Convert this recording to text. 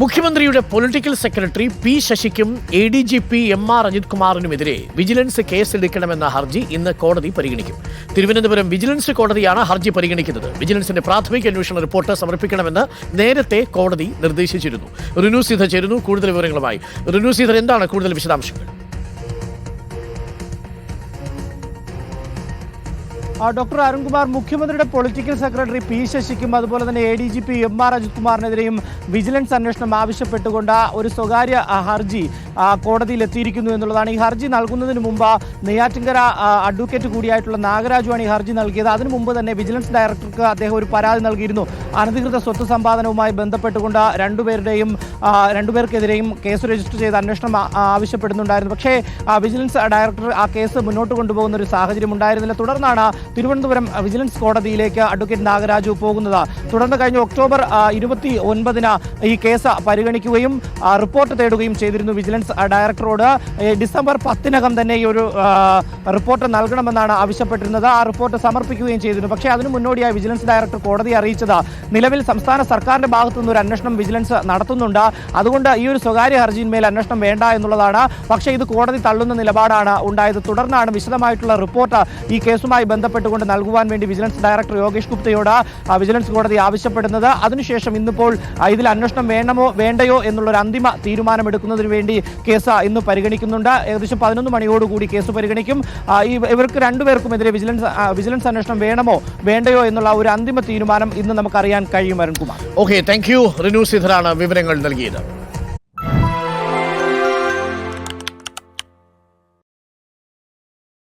മുഖ്യമന്ത്രിയുടെ political secretary P ശശിക്കും A D G P M R Ajith കുമാറിനുമെതിരെ vigilance കേസെടുക്കണമെന്ന ഹർജി ഇന്ന് കോടതി പരിഗണിക്കും. തിരുവനന്തപുരം വിജിലൻസ് കോടതിയാണ് ഹർജി പരിഗണിക്കുന്നത്. വിജിലൻസിന്റെ പ്രാഥമിക അന്വേഷണ റിപ്പോർട്ട് സമർപ്പിക്കണമെന്ന് നേരത്തെ കോടതി നിർദ്ദേശിച്ചിരുന്നു. റിനു സീധ ചേരുന്നു. കൂടുതൽ വിവരങ്ങളുമായി റിനു സീധർ എന്താണ് കൂടുതൽ വിശദാംശങ്ങൾ? ഡോക്ടർ അരുൺകുമാർ മുഖ്യമന്ത്രിയുടെ പൊളിറ്റിക്കൽ സെക്രട്ടറി പി ശശിക്കും അതുപോലെ തന്നെ A D G P M R Ajith കുമാറിനെതിരെയും vigilance അന്വേഷണം ആവശ്യപ്പെട്ടുകൊണ്ട് ഒരു സ്വകാര്യ ഹർജി കോടതിയിൽ എത്തിയിരിക്കുന്നു എന്നുള്ളതാണ്. ഈ ഹർജി നൽകുന്നതിന് മുമ്പ് നെയ്യാറ്റിങ്കര അഡ്വക്കേറ്റ് കൂടിയായിട്ടുള്ള നാഗരാജുവാണ് ഈ ഹർജി നൽകിയത്. അതിനു മുമ്പ് തന്നെ വിജിലൻസ് ഡയറക്ടർക്ക് അദ്ദേഹം ഒരു പരാതി നൽകിയിരുന്നു. അനധികൃത സ്വത്ത് സമ്പാദനവുമായി ബന്ധപ്പെട്ടുകൊണ്ട് രണ്ടുപേരുടെയും രണ്ടുപേർക്കെതിരെയും കേസ് രജിസ്റ്റർ ചെയ്ത് അന്വേഷണം ആവശ്യപ്പെടുന്നുണ്ടായിരുന്നു. പക്ഷേ വിജിലൻസ് ഡയറക്ടർ ആ കേസ് മുന്നോട്ട് കൊണ്ടുപോകുന്ന ഒരു സാഹചര്യം ഉണ്ടായിരുന്നില്ല. തുടർന്നാണ് തിരുവനന്തപുരം വിജിലൻസ് കോടതിയിലേക്ക് അഡ്വക്കേറ്റ് നാഗരാജു പോകുന്നത്. തുടർന്ന് കഴിഞ്ഞ ഒക്ടോബർ ഇരുപത്തി ഒൻപതിന് ഈ കേസ് പരിഗണിക്കുകയും റിപ്പോർട്ട് തേടുകയും ചെയ്തിരുന്നു വിജിലൻസ് ഡയറക്ടറോട്. ഡിസംബർ പത്തിനകം തന്നെ ഈ ഒരു റിപ്പോർട്ട് നൽകണമെന്നാണ് ആവശ്യപ്പെട്ടിരുന്നത്. ആ റിപ്പോർട്ട് സമർപ്പിക്കുകയും ചെയ്തിരുന്നു. പക്ഷേ അതിനു മുന്നോടിയായി വിജിലൻസ് ഡയറക്ടർ കോടതി അറിയിച്ചത്. നിലവിൽ സംസ്ഥാന സർക്കാരിന്റെ ഭാഗത്തുനിന്ന് ഒരു അന്വേഷണം വിജിലൻസ് നടത്തുന്നുണ്ട്. അതുകൊണ്ട് ഈ ഒരു സ്വകാര്യ ഹർജിയിന്മേൽ അന്വേഷണം വേണ്ട എന്നുള്ളതാണ്. പക്ഷേ ഇത് കോടതി തള്ളുന്ന നിലപാടാണ് ഉണ്ടായത്. തുടർന്നാണ് വിശദമായിട്ടുള്ള റിപ്പോർട്ട് ഈ കേസുമായി ബന്ധപ്പെട്ടുകൊണ്ട് നൽകുവാൻ വേണ്ടി വിജിലൻസ് ഡയറക്ടർ യോഗേഷ് ഗുപ്തയോട് വിജിലൻസ് കോടതി ആവശ്യപ്പെടുന്നത്. അതിനുശേഷം ഇന്നിപ്പോൾ ഇതിൽ അന്വേഷണം വേണമോ വേണ്ടയോ എന്നുള്ളൊരു അന്തിമ തീരുമാനമെടുക്കുന്നതിന് വേണ്ടി കേസ് ഇന്ന് പരിഗണിക്കുന്നുണ്ട്. ഏകദേശം പതിനൊന്ന് മണിയോടുകൂടി കേസ് പരിഗണിക്കും. ഈ ഇവർക്ക് രണ്ടുപേർക്കുമെതിരെ വിജിലൻസ് വിജിലൻസ് അന്വേഷണം വേണമോ വേണ്ടയോ എന്നുള്ള ഒരു അന്തിമ തീരുമാനം ഇന്ന് നമുക്കറിയാൻ കഴിയും Arunkumar okay thank you Rinu സിധറാണ് വിവരങ്ങൾ നൽകിയത്.